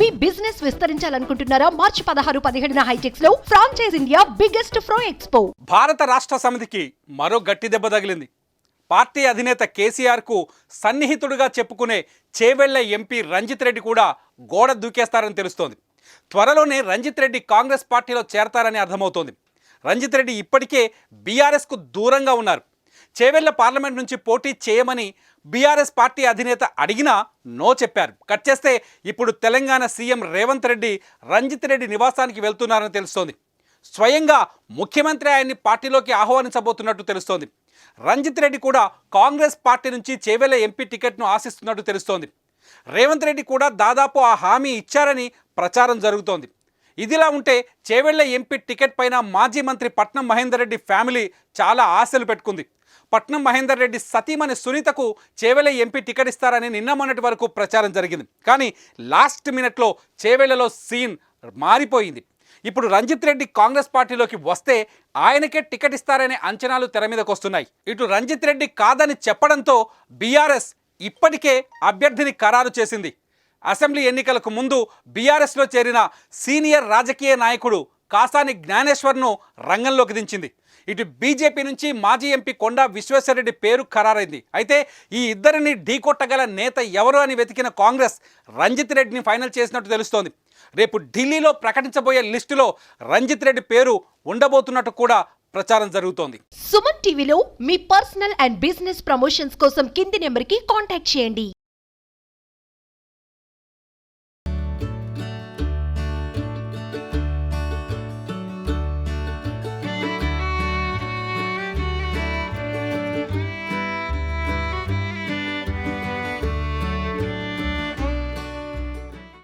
మీ business విస్తరించాలనుకుంటున్నారా? మార్చి పదహారు పదిహేడున హైటెక్స్లో ఫ్రాంచైజ్ ఇండియా బిగ్గెస్ట్ ఫ్రో ఎక్స్పో. భారత రాష్ట్ర సమితికి మరో గట్టి దెబ్బ తగిలింది. పార్టీ అధినేత కేసీఆర్కు సన్నిహితుడిగా చెప్పుకునే చేవెళ్ళ ఎంపీ రంజిత్ రెడ్డి కూడా గోడ దూకేస్తారని తెలుస్తోంది. త్వరలోనే రంజిత్ రెడ్డి కాంగ్రెస్ పార్టీలో చేరతారని అర్థమవుతోంది. రంజిత్ రెడ్డి ఇప్పటికే బీఆర్ఎస్కు దూరంగా ఉన్నారు. చేవెళ్ళ పార్లమెంట్ నుంచి పోటీ చేయమని బీఆర్ఎస్ పార్టీ అధినేత అడిగినా నో చెప్పారు. కట్ చేస్తే ఇప్పుడు తెలంగాణ సీఎం రేవంత్ రెడ్డి రంజిత్ రెడ్డి నివాసానికి వెళ్తున్నారని తెలుస్తోంది. స్వయంగా ముఖ్యమంత్రి ఆయన్ని పార్టీలోకి ఆహ్వానించబోతున్నట్టు తెలుస్తోంది. రంజిత్ రెడ్డి కూడా కాంగ్రెస్ పార్టీ నుంచి చేవెళ్ళ ఎంపీ టికెట్ను ఆశిస్తున్నట్టు తెలుస్తోంది. రేవంత్ రెడ్డి కూడా దాదాపు ఆ హామీ ఇచ్చారని ప్రచారం జరుగుతోంది. ఇదిలా ఉంటే చేవెళ్ళ ఎంపీ టికెట్ పైన మాజీ మంత్రి పట్నం మహేందర్ రెడ్డి ఫ్యామిలీ చాలా ఆశలు పెట్టుకుంది. పట్నం మహేందర్ రెడ్డి సతీమణి సునీతకు చేవెళ్ళ ఎంపీ టికెట్ ఇస్తారని నిన్న మొన్నటి వరకు ప్రచారం జరిగింది. కానీ లాస్ట్ మినిట్లో చేవెళ్ళలో సీన్ మారిపోయింది. ఇప్పుడు రంజిత్ రెడ్డి కాంగ్రెస్ పార్టీలోకి వస్తే ఆయనకే టికెట్ ఇస్తారనే అంచనాలు తెర మీదకు వస్తున్నాయి. ఇటు రంజిత్ రెడ్డి కాదని చెప్పడంతో బీఆర్ఎస్ ఇప్పటికే అభ్యర్థిని ఖరారు చేసింది. అసెంబ్లీ ఎన్నికలకు ముందు బీఆర్ఎస్లో చేరిన సీనియర్ రాజకీయ నాయకుడు కాసాని జ్ఞానేశ్వర్ను రంగంలోకి దించింది. ఇటు బీజేపీ నుంచి మాజీ ఎంపీ కొండా విశ్వేశ్వరరెడ్డి పేరు ఖరారైంది. అయితే ఈ ఇద్దరిని ఢీకొట్టగల నేత ఎవరు అని వెతికిన కాంగ్రెస్ రంజిత్ రెడ్డిని ఫైనల్ చేసినట్టు తెలుస్తోంది. రేపు ఢిల్లీలో ప్రకటించబోయే లిస్టులో రంజిత్ రెడ్డి పేరు ఉండబోతున్నట్టు కూడా ప్రచారం జరుగుతోంది. సుమన్ టీవీలో మీ పర్సనల్ అండ్ బిజినెస్ ప్రమోషన్స్ కోసం కింది నెంబర్కి కాంటాక్ట్ చేయండి.